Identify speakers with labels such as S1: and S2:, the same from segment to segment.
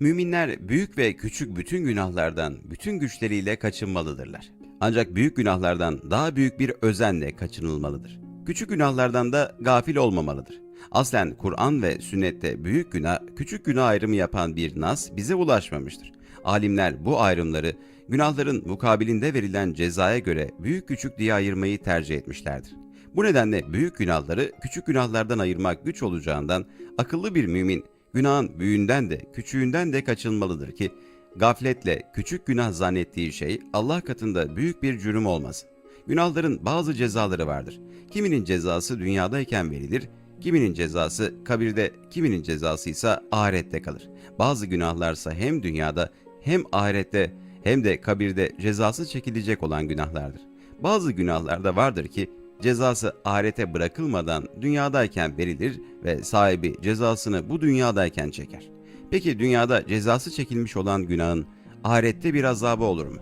S1: Müminler büyük ve küçük bütün günahlardan bütün güçleriyle kaçınmalıdırlar. Ancak büyük günahlardan daha büyük bir özenle kaçınılmalıdır. Küçük günahlardan da gafil olmamalıdır. Aslen Kur'an ve sünnette büyük günah, küçük günah ayrımı yapan bir nas bize ulaşmamıştır. Alimler bu ayrımları günahların mukabilinde verilen cezaya göre büyük küçük diye ayırmayı tercih etmişlerdir. Bu nedenle büyük günahları küçük günahlardan ayırmak güç olacağından akıllı bir mümin günahın büyüğünden de küçüğünden de kaçınmalıdır ki gafletle küçük günah zannettiği şey Allah katında büyük bir cürüm olmasın. Günahların bazı cezaları vardır. Kiminin cezası dünyadayken verilir, kiminin cezası kabirde, kiminin cezası ise ahirette kalır. Bazı günahlarsa hem dünyada hem ahirette hem de kabirde cezası çekilecek olan günahlardır. Bazı günahlarda vardır ki cezası ahirete bırakılmadan dünyadayken verilir ve sahibi cezasını bu dünyadayken çeker. Peki dünyada cezası çekilmiş olan günahın ahirette bir azabı olur mu?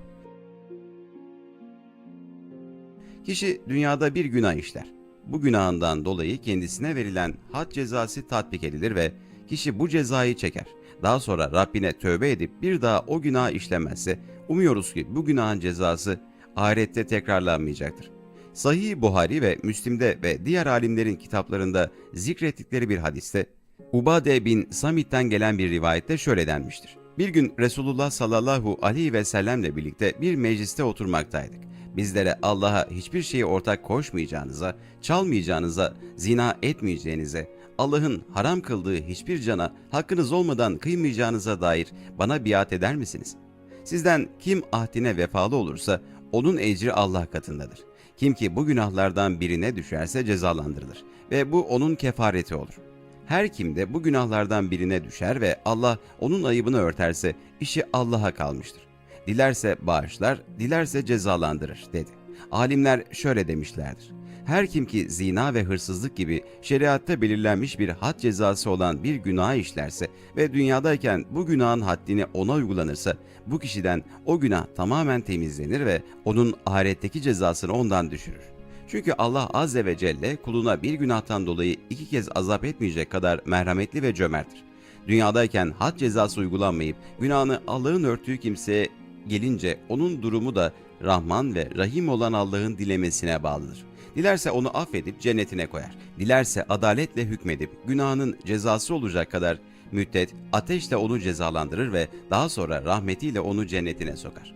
S1: Kişi dünyada bir günah işler. Bu günahından dolayı kendisine verilen had cezası tatbik edilir ve kişi bu cezayı çeker. Daha sonra Rabbine tövbe edip bir daha o günah işlemezse umuyoruz ki bu günahın cezası ahirette tekrarlanmayacaktır. Sahih Buhari ve Müslim'de ve diğer alimlerin kitaplarında zikrettikleri bir hadiste Ubade bin Samit'ten gelen bir rivayette şöyle denmiştir. Bir gün Resulullah sallallahu aleyhi ve sellemle birlikte bir mecliste oturmaktaydık. Bizlere Allah'a hiçbir şeyi ortak koşmayacağınıza, çalmayacağınıza, zina etmeyeceğinize, Allah'ın haram kıldığı hiçbir cana hakkınız olmadan kıymayacağınıza dair bana biat eder misiniz? Sizden kim ahdine vefalı olursa onun ecri Allah katındadır. Kim ki bu günahlardan birine düşerse cezalandırılır ve bu onun kefareti olur. Her kim de bu günahlardan birine düşer ve Allah onun ayıbını örterse işi Allah'a kalmıştır. Dilerse bağışlar, dilerse cezalandırır dedi. Alimler şöyle demişlerdir. Her kim ki zina ve hırsızlık gibi şeriatta belirlenmiş bir had cezası olan bir günah işlerse ve dünyadayken bu günahın haddini ona uygulanırsa bu kişiden o günah tamamen temizlenir ve onun ahiretteki cezasını ondan düşürür. Çünkü Allah Azze ve Celle kuluna bir günahtan dolayı iki kez azap etmeyecek kadar merhametli ve cömerttir. Dünyadayken had cezası uygulanmayıp günahını Allah'ın örttüğü kimseye gelince onun durumu da Rahman ve Rahim olan Allah'ın dilemesine bağlıdır. Dilerse onu affedip cennetine koyar. Dilerse adaletle hükmedip günahının cezası olacak kadar müddet ateşle onu cezalandırır ve daha sonra rahmetiyle onu cennetine sokar.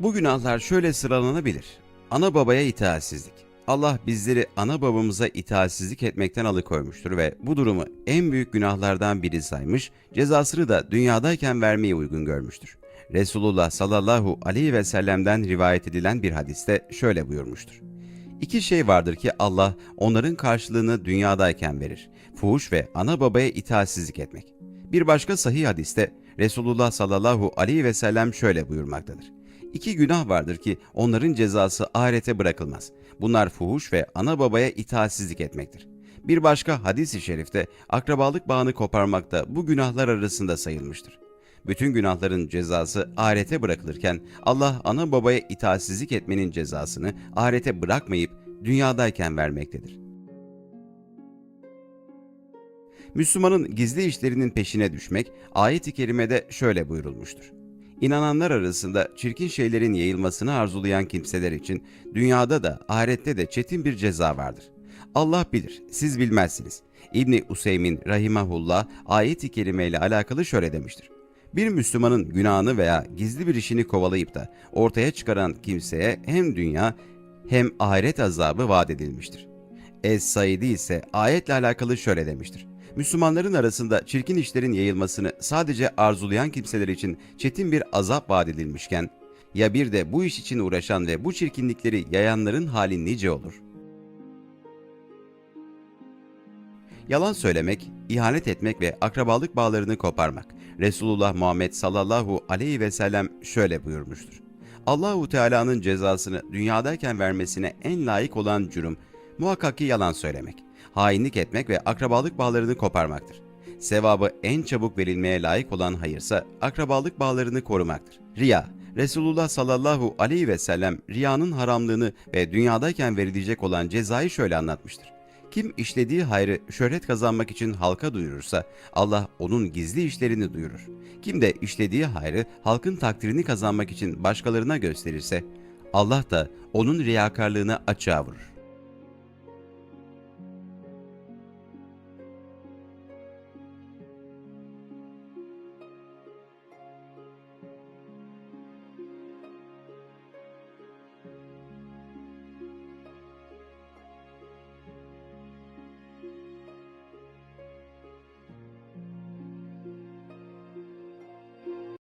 S1: Bu günahlar şöyle sıralanabilir. Ana babaya itaatsizlik. Allah bizleri ana babamıza itaatsizlik etmekten alıkoymuştur ve bu durumu en büyük günahlardan biri saymış, cezasını da dünyadayken vermeyi uygun görmüştür. Resulullah sallallahu aleyhi ve sellem'den rivayet edilen bir hadiste şöyle buyurmuştur. İki şey vardır ki Allah onların karşılığını dünyadayken verir. Fuhuş ve ana babaya itaatsizlik etmek. Bir başka sahih hadiste Resulullah sallallahu aleyhi ve sellem şöyle buyurmaktadır. İki günah vardır ki onların cezası ahirete bırakılmaz. Bunlar fuhuş ve ana babaya itaatsizlik etmektir. Bir başka hadis-i şerifte akrabalık bağını koparmak da bu günahlar arasında sayılmıştır. Bütün günahların cezası ahirete bırakılırken Allah ana babaya itaatsizlik etmenin cezasını ahirete bırakmayıp dünyadayken vermektedir. Müslümanın gizli işlerinin peşine düşmek ayet-i kerimede şöyle buyurulmuştur. İnananlar arasında çirkin şeylerin yayılmasını arzulayan kimseler için dünyada da ahirette de çetin bir ceza vardır. Allah bilir, siz bilmezsiniz. İbni Useymin rahimahullah ayet-i kerime ile alakalı şöyle demiştir. Bir Müslümanın günahını veya gizli bir işini kovalayıp da ortaya çıkaran kimseye hem dünya hem ahiret azabı vaat edilmiştir. Es-Saidi ise ayetle alakalı şöyle demiştir. Müslümanların arasında çirkin işlerin yayılmasını sadece arzulayan kimseler için çetin bir azap vaat edilmişken, ya bir de bu iş için uğraşan ve bu çirkinlikleri yayanların hali nice olur? Yalan söylemek, ihanet etmek ve akrabalık bağlarını koparmak. Resulullah Muhammed sallallahu aleyhi ve sellem şöyle buyurmuştur. Allahu Teala'nın cezasını dünyadayken vermesine en layık olan cürüm muhakkak ki yalan söylemek, hainlik etmek ve akrabalık bağlarını koparmaktır. Sevabı en çabuk verilmeye layık olan hayırsa akrabalık bağlarını korumaktır. Riya, Resulullah sallallahu aleyhi ve sellem riyanın haramlığını ve dünyadayken verilecek olan cezayı şöyle anlatmıştır. Kim işlediği hayrı şöhret kazanmak için halka duyurursa Allah onun gizli işlerini duyurur. Kim de işlediği hayrı halkın takdirini kazanmak için başkalarına gösterirse Allah da onun riyakarlığını açığa vurur.